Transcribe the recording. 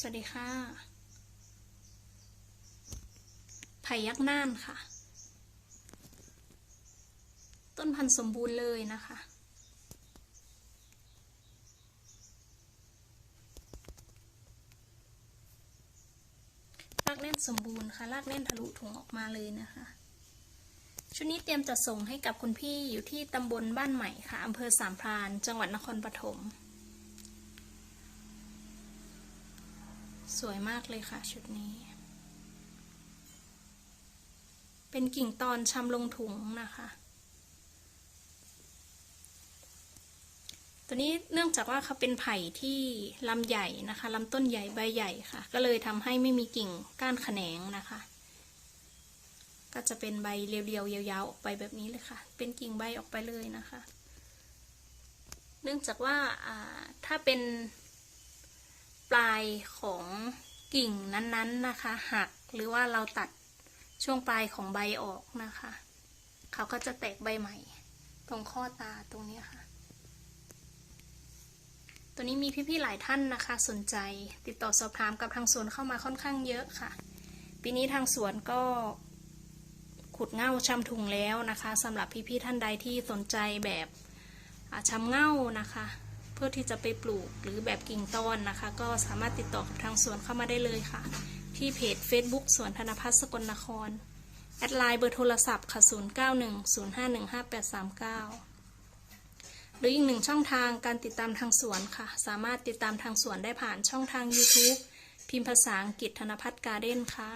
สวัสดีค่ะไผ่ยักษ์น่านค่ะ ต้นพันธุ์สมบูรณ์เลยนะคะ รากแน่นสมบูรณ์ค่ะ รากแน่นทะลุถุงออกมาเลยนะคะ ชุดนี้เตรียมจะส่งให้กับคุณพี่อยู่ที่ตำบลบ้านใหม่ค่ะอำเภอสามพราน จังหวัดนครปฐม สวยมากเลยค่ะชุดนี้ เป็นกิ่งตอนชำลงถุงนะคะ ตัวนี้เนื่องจากว่าเขาเป็นไผ่ที่ลำใหญ่นะคะลำต้นใหญ่ใบใหญ่ค่ะ ก็เลยทำให้ไม่มีกิ่งก้านแขนงนะคะ ก็จะเป็นใบเรียวๆยาวๆออกไปแบบนี้เลยค่ะ เป็นกิ่งใบออกไปเลยนะคะ เนื่องจากว่าอ่าถ้าเป็น ปลายของกิ่งนั้นๆนะคะ หักหรือว่าเราตัดช่วงปลายของใบออกนะคะ เขาก็จะแตกใบใหม่ ตรงข้อตาตรงนี้ค่ะ ตัวนี้มีพี่ๆหลายท่านนะคะ สนใจติดต่อสอบถามกับทางสวนเข้ามาค่อนข้างเยอะค่ะ ปีนี้ทางสวนก็ขุดเง่าชำถุงแล้วนะคะสำหรับพี่ๆท่านใดที่สนใจแบบอ่าชำเง่านะคะ พื่อที่จะไปปลูกหรือแบบกิ่งต้นนะคะ ก็สามารถติดต่อกับทางสวนเข้ามาได้เลยค่ะ ที่เพจ Facebook สวนธนพัฒน์สกลนคร แอดไลน์เบอร์โทรศัพท์ค่ะ 0910515839 หรืออีกหนึ่งช่องทางการติดตามทางสวนค่ะ สามารถติดตามทางสวนได้ผ่านช่องทาง YouTube พิมพ์ภาษาอังกฤษธนพัฒน์การ์เด้นค่ะ